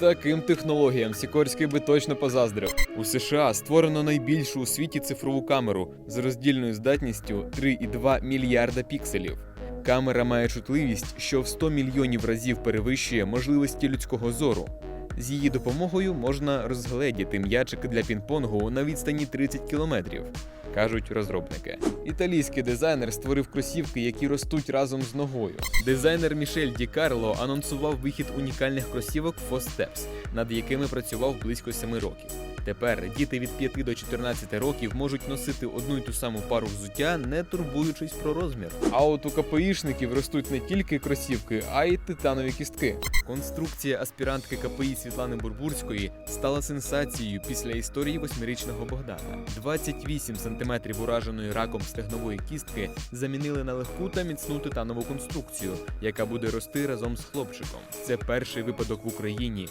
Таким технологіям Сікорський би точно позаздрив. У США створено найбільшу у світі цифрову камеру з роздільною здатністю 3,2 мільярда пікселів. Камера має чутливість, що в 100 мільйонів разів перевищує можливості людського зору. З її допомогою можна розгледіти м'ячик для пінг-понгу на відстані 30 кілометрів, кажуть розробники. Італійський дизайнер створив кросівки, які ростуть разом з ногою. Дизайнер Мішель Ді Карло анонсував вихід унікальних кросівок Steps, над якими працював близько 7 років. Тепер діти від 5 до 14 років можуть носити одну й ту саму пару взуття, не турбуючись про розмір. А от у КПІшників ростуть не тільки кросівки, а й титанові кістки. Конструкція аспірантки КПІ Світлани Бурбурської стала сенсацією після історії восьмирічного Богдана. 28 сантиметрів ураженої раком стегнової кістки замінили на легку та міцну титанову конструкцію, яка буде рости разом з хлопчиком. Це перший випадок в Україні,